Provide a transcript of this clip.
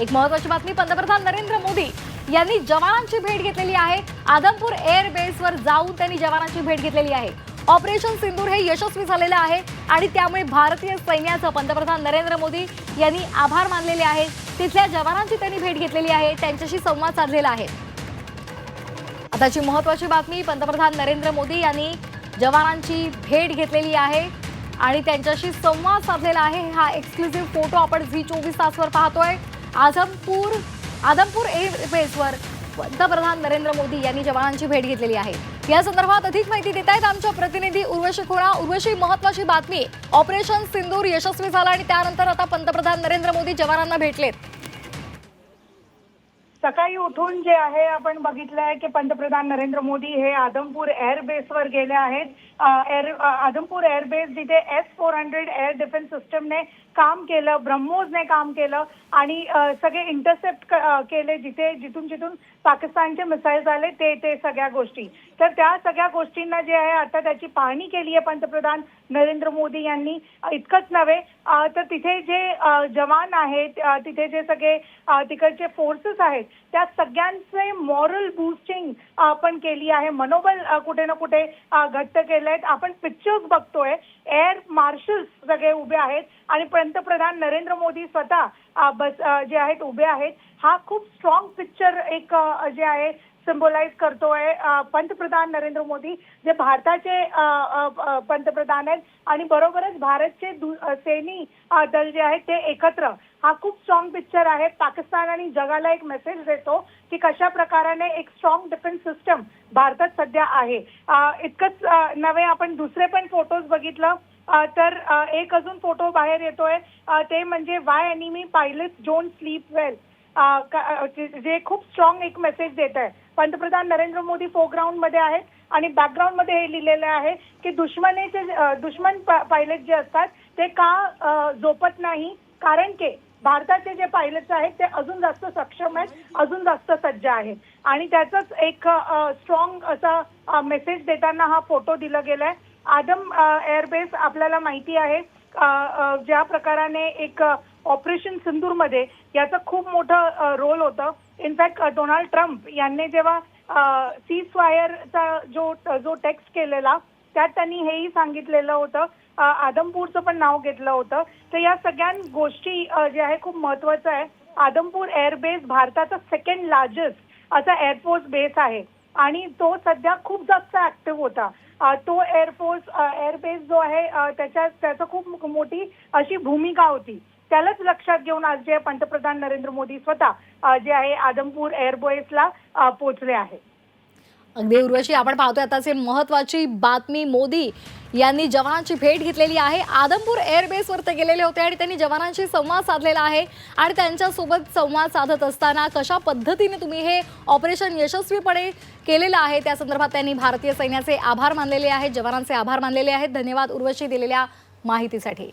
एक महत्वाची बातमी. पंतप्रधान नरेंद्र मोदी यांनी जवानांची भेट घेतलेली आहे. आदमपूर एअर बेसवर जाऊन त्यांनी जवानांची भेट घेतलेली आहे. ऑपरेशन सिंदूर हे यशस्वी झालेलं आहे आणि त्यामुळे भारतीय सैन्याचं पंतप्रधान नरेंद्र मोदी यांनी आभार मानलेले आहेत तिथल्या जवानांची त्यांनी भेट घेतलेली आहे. त्यांच्याशी संवाद साधलेला आहे. आताची महत्वाची बातमी. पंतप्रधान नरेंद्र मोदी यांनी जवानांची भेट घेतलेली आहे आणि त्यांच्याशी संवाद साधलेला आहे. हा एक्सक्लुझिव्ह फोटो आपण झी चोवीस तासवर पाहतोय. आझमपूर आदमपूर एअरबेसवर पंतप्रधान नरेंद्र मोदी यांनी जवानांची भेट घेतलेली आहे. या संदर्भात अधिक माहिती देत आहेत आमच्या प्रतिनिधी उर्वशी खोरा उर्वशी महत्वाची बातमी ऑपरेशन सिंदूर यशस्वी झालं आणि त्यानंतर आता पंतप्रधान नरेंद्र मोदी जवानांना भेटलेत सकाळी उठून जे आहे आपण बघितलंय की पंतप्रधान नरेंद्र मोदी हे आदमपूर एअरबेसवर गेले आहेत. एअर आदमपूर एअर बेस जिथे S four hundred air defence सिस्टमने काम केलं ब्रह्मोजने काम केलं आणि सगळे इंटरसेप्ट केले जिथे जिथून जिथून पाकिस्तानचे मिसाईल्स आले ते ते सगळ्या गोष्टी. तर त्या सगळ्या गोष्टींना जे आहे आता त्याची पाहणी केली आहे पंतप्रधान नरेंद्र मोदी यांनी. इतकंच नव्हे तर तिथे जे जवान आहेत तिथे जे सगळे तिकडचे फोर्सेस आहेत त्या सगळ्यांचे मॉरल बुस्टिंग आपण केली आहे. मनोबल कुठे ना कुठे घट्ट घट्ट केलंय. आपण पिक्चर्स बघतोय. एअर मार्शल्स सगळे उभे आहेत आणि पंतप्रधान नरेंद्र मोदी स्वतः बस जे आहेत उभे आहेत हा खूप स्ट्रॉंग पिक्चर एक जे आहे सिम्बोलाइज करतोय. पंतप्रधान नरेंद्र मोदी जे भारताचे पंतप्रधान आहेत आणि बरोबरच भारतचे सैनी दल जे आहेत ते एकत्र. हा खूप स्ट्रॉंग पिक्चर आहे. पाकिस्तान आणि जगाला एक मेसेज देतो की कशा प्रकाराने एक स्ट्रॉंग डिफेन्स सिस्टम भारतात सध्या आहे. इतकंच नव्हे आपण दुसरे पण फोटोज बघितलं. तर एक अजून फोटो बाहेर येतोय. ते म्हणजे why enemy pilot zone sleep well जे खूप स्ट्रॉंग एक मेसेज देत आहे. पंतप्रधान नरेंद्र मोदी फोरग्राऊंडमध्ये आहेत आणि बॅकग्राऊंडमध्ये हे लिहिलेलं आहे की दुश्मनेचे दुश्मन पायलट जे असतात ते का झोपत नाही? कारण की भारताचे जे पायलट्स आहेत ते अजून जास्त सक्षम आहेत अजून जास्त सज्ज आहेत. आणि त्याचंच एक स्ट्रॉंग असा मेसेज देताना हा फोटो दिला गेलाय. आदम एअरबेस आपल्याला माहिती आहे ज्या प्रकाराने एक ऑपरेशन सिंदूरमध्ये याचं खूप मोठं रोल होतं. इनफॅक्ट डोनाल्ड ट्रम्प यांनी जेव्हा सीज फायरचा जो जो टेक्स्ट केलेला त्यात त्यांनी हेही सांगितलेलं होतं. आदमपूरचं पण नाव घेतलं होतं. तर या सगळ्या गोष्टी जे आहे खूप महत्वाचं आहे. आदमपूर एअरबेस भारताचा सेकंड लार्जेस्ट असा एअरफोर्स बेस आहे. आणि तो सध्या खूप जास्त ऍक्टिव्ह होता. तो एअरफोर्स एअरबेस जो आहे त्याच्या त्याचं खूप मोठी अशी भूमिका होती. त्यालाच लक्षात घेऊन आज जे पंतप्रधान नरेंद्र मोदी स्वतः जे आहे आदमपूर एअरबेसला पोहोचले आहे. अगदी उर्वशी आपण पाहतोय आताची महत्वाची बातमी मोदी यांनी जवानांची भेट घेतलेली आहे. आदमपूर एअरबेसवर ते गेलेले होते आणि त्यांनी जवानांशी संवाद साधलेला आहे आणि त्यांच्यासोबत संवाद साधत असताना कशा पद्धतीने तुम्ही हे ऑपरेशन यशस्वीपणे केलेलं आहे? त्या संदर्भात त्यांनी भारतीय सैन्याचे आभार मानलेले आहेत जवानांचे आभार मानलेले आहेत. धन्यवाद उर्वशी दिलेल्या माहितीसाठी.